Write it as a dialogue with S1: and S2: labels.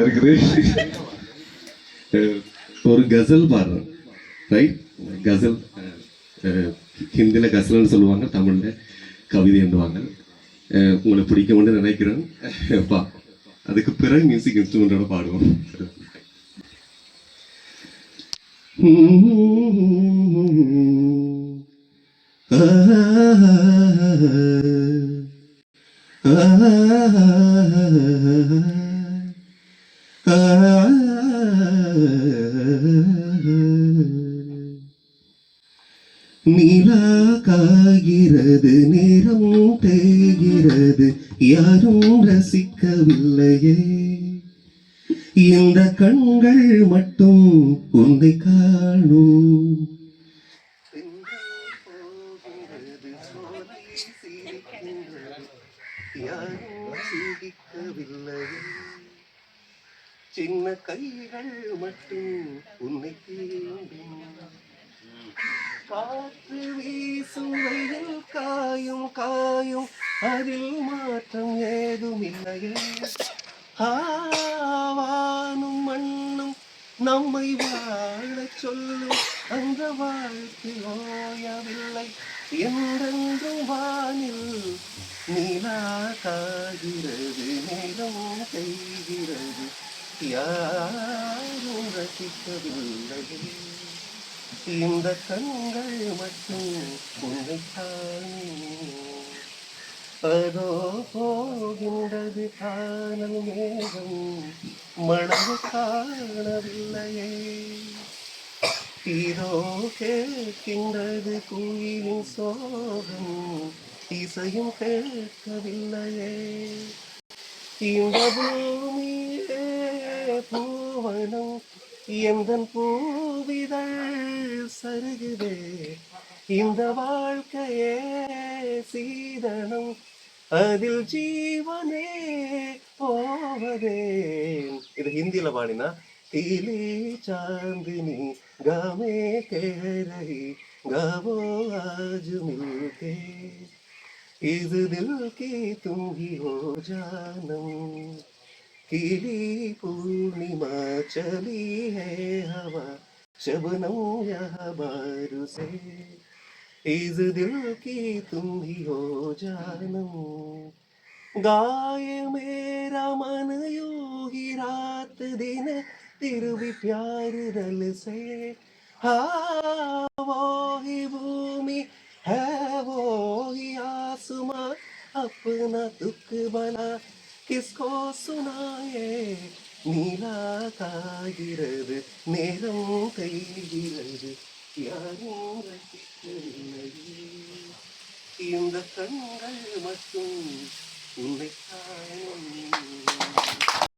S1: இருக்குது. ஒரு கசல் பாடுறேன் ரைட் கசல் அஹ், ஹிந்தில கசல்னு சொல்லுவாங்க தமிழ்ல கவிதை என்றுவாங்க உங்களை பிடிக்கும்னு நினைக்கிறேன். பா அதுக்கு பிறகு மியூசிக் இன்ஸ்ட்ருமெண்டோட பாடுவோம். நிலா காகிறது நேரம் தேகிறது யாரும் ரசிக்கவில்லையே. இந்த கண்கள் மட்டும் உன்னை காணும். சின்ன கைகள் மட்டும் உன்னை தீண்டும் காற்று வீசும் வெயில் காயும் காயும் அதில் மாற்றம் ஏதும் இல்லையே ஆவானும் மண்ணும் நம்மை வாழச் சொல்லும் அந்த வாழ்க்கை ஓயவில்லை என்றென்றும் வானில் நிலா காகிறது நிலம் செய்கிறது யாரும் ரசிக்கவில்லை இந்த கண்கள் மட்டும் உன்னை அதோ போகின்றது காணல் மேகம் மணவு காணவில்லையே. இதோ கேட்கின்றது குயிலின் சோகம் இசையும் கேட்கவில்லையே. இந்த பூமியே பூவனம் எந்தன் பூவிதழ் சருகுதே இந்த வாழ்க்கையே சீதனம் அதில் ஜீவனே போவதே இது ஹிந்தியில பாடினா தீலே சாந்தினி गामे कह रही गावो आज मिलके इस दिल की तुम ही हो जानम कीली पूर्णिमा चली है हवा शबनम यहाँ बारू से। इस दिल की तुम ही हो जानम गाय मेरा मन योगी रात दिन तिरुवि प्यार रल से। हाँ वो ही भूमि है वो ही आसमां, अपना दुख बना। கிஸ்கோசுனாயே நீலா காகிறது நேரம் கைகிறது யாரும் இந்த கண்கள் மட்டும் உன்னை காணும்.